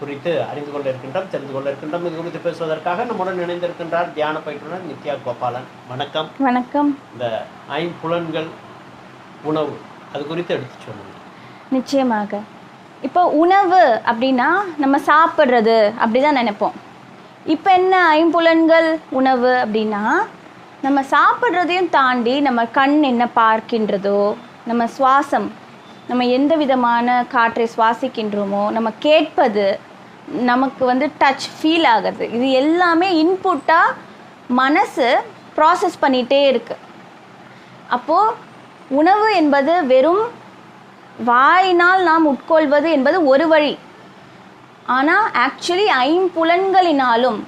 குறித்து அறிந்து கொள்ள இருக்கின்றோம் தெரிந்து கொள்ள இருக்கின்றோம் இது குறித்து பேசுவதற்காக நம்முடன் இணைந்திருக்கின்றார் தியான பயிற்றுனர் நித்யா கோபாலன். வணக்கம். வணக்கம். இந்த ஐம்புலன்கள் உணவு அது குறித்து எடுத்து சொல்லுங்கள். நிச்சயமாக. இப்போ உணவு அப்படின்னா நம்ம சாப்பிட்றது அப்படிதான் நினைப்போம். இப்போ என்ன ஐம்புலன்கள் உணவு அப்படின்னா நம்ம சாப்பிட்றதையும் தாண்டி நம்ம கண் என்ன பார்க்கின்றதோ நம்ம சுவாசம் நம்ம எந்த விதமான காற்றை சுவாசிக்கின்றோமோ நம்ம கேட்பது நமக்கு வந்து டச் ஃபீல் ஆகுது. இது எல்லாமே இன்புட்டாக மனசு ப்ராசஸ் பண்ணிகிட்டே இருக்குது அப்போது உணவு என்பது வெறும் வாயினால் நாம் உட்கொள்வது என்பது ஒரு வழி. ஆனால் ஆக்சுவலி ஐம்புலன்களினாலும்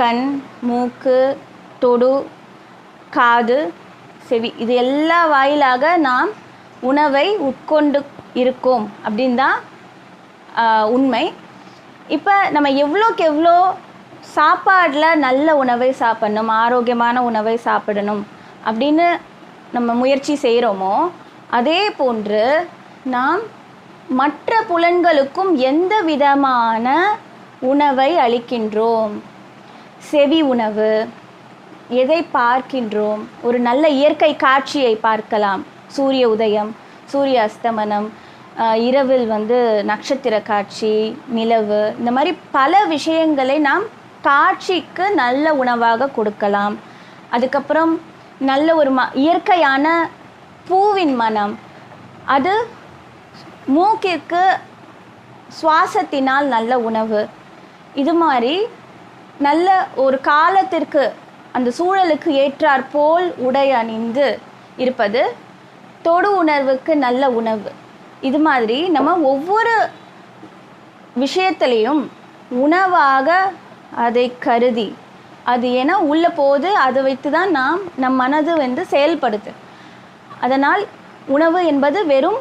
கண் மூக்கு தொடு காது செவி இது எல்லா வாயிலாக நாம் உணவை உட்கொண்டு இருக்கோம். அப்படின்னு தான் உண்மை. இப்போ நம்ம எவ்வளோக்கு எவ்வளோ சாப்பாடில் நல்ல உணவை சாப்பிடணும் ஆரோக்கியமான உணவை சாப்பிடணும் அப்படின்னு நம்ம முயற்சி செய்கிறோமோ அதே போன்று நாம் மற்ற புலன்களுக்கும் எந்த விதமான உணவை அளிக்கின்றோம்? செவி உணவு எதை பார்க்கின்றோம்? ஒரு நல்ல இயற்கை காட்சியை பார்க்கலாம். சூரிய உதயம் சூரிய அஸ்தமனம் இரவில் வந்து நட்சத்திர காட்சி நிலவு இந்த மாதிரி பல விஷயங்களை நாம் காட்சிக்கு நல்ல உணவாக கொடுக்கலாம். அதுக்கப்புறம் நல்ல ஒரு ம இயற்கையான பூவின் மனம். அது மூக்கிற்கு சுவாசத்தினால் நல்ல உணவு. இது மாதிரி நல்ல ஒரு காலத்திற்கு அந்த சூழலுக்கு ஏற்றாற்போல் உடை அணிந்து இருப்பது தொடு உணர்வுக்கு நல்ல உணவு. இது மாதிரி நம்ம ஒவ்வொரு விஷயத்துலேயும் உணவாக அதை கருதி அது ஏன்னா உள்ள போது அதை வைத்து தான் நாம் நம் மனது வந்து செயல்படுது. அதனால் உணவு என்பது வெறும்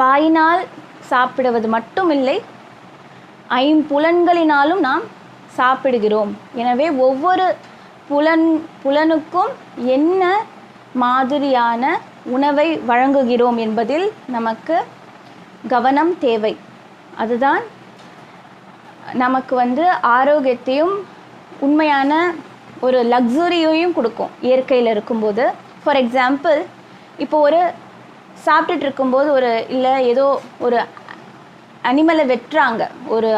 வாயினால் சாப்பிடுவது மட்டுமில்லை ஐம்புலன்களினாலும் நாம் சாப்பிடுகிறோம். எனவே ஒவ்வொரு புலன் புலனுக்கும் என்ன மாதிரியான உணவை வழங்குகிறோம் என்பதில் நமக்கு கவனம் தேவை. அதுதான் நமக்கு வந்து ஆரோக்கியத்தையும் உண்மையான ஒரு லக்ஸுரியையும் கொடுக்கும் இயற்கையில் இருக்கும்போது. ஃபார் எக்ஸாம்பிள் இப்போ ஒரு சாப்பிட்டுட்டு இருக்கும்போது ஒரு இல்லை ஏதோ ஒரு அனிமலை வெட்டுறாங்க. ஒரு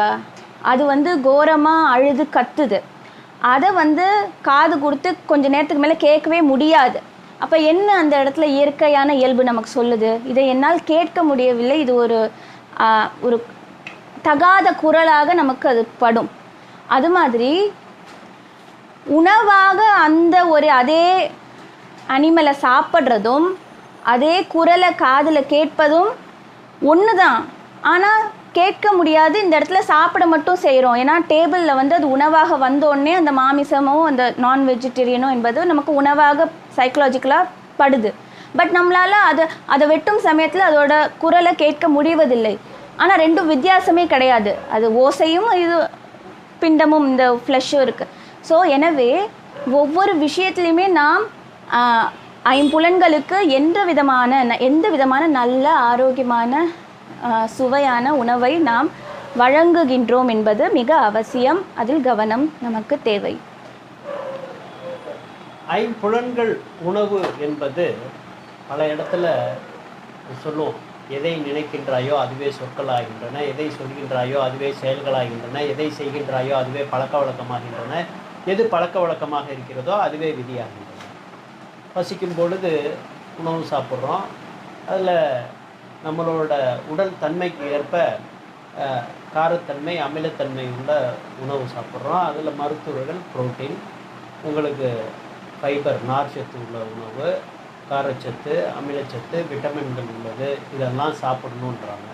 அது வந்து கோரமாக அழுது கத்துது. அதை வந்து காது கொடுத்து கொஞ்சம் நேரத்துக்கு மேலே கேட்கவே முடியாது. அப்போ என்ன அந்த இடத்துல இயற்கையான இயல்பு நமக்கு சொல்லுது? இதை என்னால் கேட்க முடியவில்லை. இது ஒரு ஒரு தகாத குரலாக நமக்கு அது படும். அது மாதிரி உணவாக அந்த ஒரு அதே அனிமலை சாப்பிட்றதும் அதே குரலை காதில் கேட்பதும் ஒன்று தான் ஆனால் கேட்க முடியாது இந்த இடத்துல சாப்பிட மட்டும் செய்கிறோம் ஏன்னா டேபிளில் வந்து அது உணவாக வந்தோடனே அந்த மாமிசமோ அந்த நான் வெஜிடேரியனோ என்பது நமக்கு உணவாக சைக்கலாஜிக்கலாக படுது. பட் நம்மளால் அதை அதை வெட்டும் சமயத்தில் அதோட குரலை கேட்க முடிவதில்லை. ஆனால் ரெண்டும் வித்தியாசமே கிடையாது. அது ஓசையும் இது பிண்டமும் இந்த ஃப்ளஷும் இருக்குது ஸோ எனவே ஒவ்வொரு விஷயத்துலையுமே நாம் ஐம்புலன்களுக்கு எந்த விதமான எந்த விதமான நல்ல ஆரோக்கியமான சுவையான உணவை நாம் வழங்குகின்றோம் என்பது மிக அவசியம். அதில் கவனம் நமக்கு தேவை. ஐம்புலன்கள் உணவு என்பது பல இடத்துல சொல்லுவோம் எதை நினைக்கின்றாயோ அதுவே சொற்களாகின்றன. எதை சொல்கின்றாயோ அதுவே செயல்களாகின்றன. எதை செய்கின்றாயோ அதுவே பழக்க வழக்கமாகின்றன. எது பழக்க வழக்கமாக இருக்கிறதோ அதுவே விதியாகின்றன. பசிக்கும் பொழுது உணவு சாப்பிட்றோம். அதில் நம்மளோட உடல் தன்மைக்கு ஏற்ப காரத்தன்மை அமிலத்தன்மை உள்ள உணவு சாப்பிட்றோம். அதில் மருத்துவர்கள் புரோட்டீன் உங்களுக்கு ஃபைபர் நார்ச்சத்து உள்ள உணவு காரச்சத்து அமிலச்சத்து விட்டமின்கள் உள்ளது. இதெல்லாம் சாப்பிடணுன்றாங்க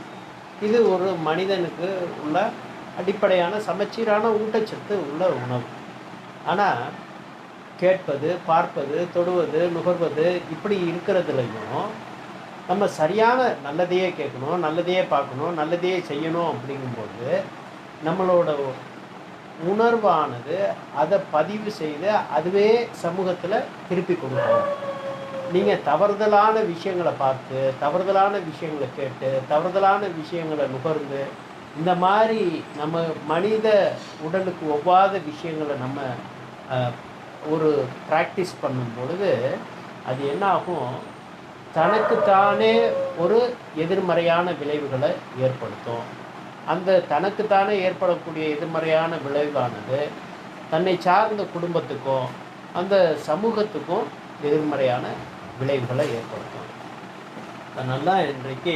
இது ஒரு மனிதனுக்கு உள்ள அடிப்படையான சமச்சீரான ஊட்டச்சத்து உள்ள உணவு. ஆனால் கேட்பது பார்ப்பது தொடுவது நுகர்வது இப்படி இருக்கிறதுலையும் நம்ம சரியான நல்லதையே கேட்கணும் நல்லதையே பார்க்கணும் நல்லதையே செய்யணும் அப்படிங்கும்போது நம்மளோட உணர்வானது அதை பதிவு செய்து அதுவே சமூகத்தில் திருப்பி கொடுக்கணும் நீங்கள் தவறுதலான விஷயங்களை பார்த்து தவறுதலான விஷயங்களை கேட்டு தவறுதலான விஷயங்களை நுகர்ந்து இந்த மாதிரி நம்ம மனித உடலுக்கு ஒவ்வாத விஷயங்களை நம்ம ஒரு ப்ராக்டிஸ் பண்ணும் பொழுது அது என்ன ஆகும்? தனக்குத்தானே ஒரு எதிர்மறையான விளைவுகளை ஏற்படுத்தும். அந்த தனக்குத்தானே ஏற்படக்கூடிய எதிர்மறையான விளைவானது தன்னை சார்ந்த குடும்பத்துக்கும் அந்த சமூகத்துக்கும் எதிர்மறையான விளைவுகளை ஏற்படுத்தும். நல்லா இன்றைக்கு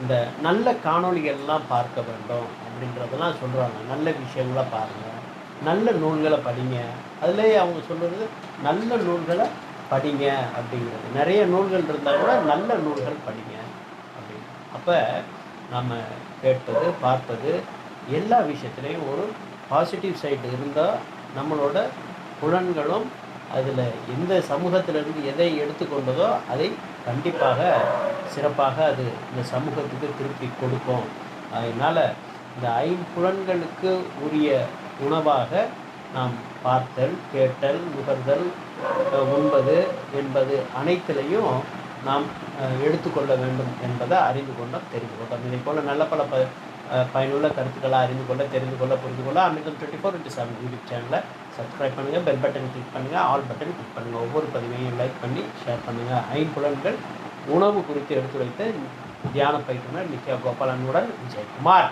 இந்த நல்ல காணொளிகள்லாம் பார்க்க வேண்டும் அப்படின்றதெல்லாம் சொல்கிறாங்க நல்ல விஷயங்களை பாருங்கள் நல்ல நூல்களை படிங்க. அதுலேயே அவங்க சொல்கிறது நல்ல நூல்களை படிங்க அப்படிங்கிறது. நிறைய நூல்கள் இருந்தால் கூட நல்ல நூல்கள் படிங்க அப்படின்னு. அப்போ நம்ம கேட்பது பார்ப்பது எல்லா விஷயத்துலேயும் ஒரு பாசிட்டிவ் சைடு இருந்தால் நம்மளோட புலன்களும் அதில் எந்த சமூகத்திலிருந்து எதை எடுத்துக்கொண்டதோ அதை கண்டிப்பாக சிறப்பாக அது இந்த சமூகத்துக்கு திருப்பி கொடுக்கும். அதனால் இந்த ஐம்புலன்களுக்கு உரிய உணவாக நாம் பார்த்தல் கேட்டல் நுகர்தல் உண்பது என்பது அனைத்திலையும் நாம் எடுத்துக்கொள்ள வேண்டும் என்பதை அறிந்து கொண்டோம் தெரிந்து கொண்டோம். இதை போல் நல்ல பல ப பயனுள்ள கருத்துக்களை அறிந்து கொள்ள தெரிந்து கொள்ள புரிந்து கொள்ள Amirtham twenty four into seven YouTube சேனலை சப்ஸ்கிரைப் பண்ணுங்கள் பெல் பட்டன் கிளிக் பண்ணுங்கள் ஆல் பட்டன் கிளிக் பண்ணுங்கள் ஒவ்வொரு பதிவையும் லைக் பண்ணி ஷேர் பண்ணுங்கள் ஐம்புலன்கள் உணவு குறித்து எடுத்துரைத்த தியான பயிற்றுனர் நித்யா கோபாலனுடன் விஜயகுமார்.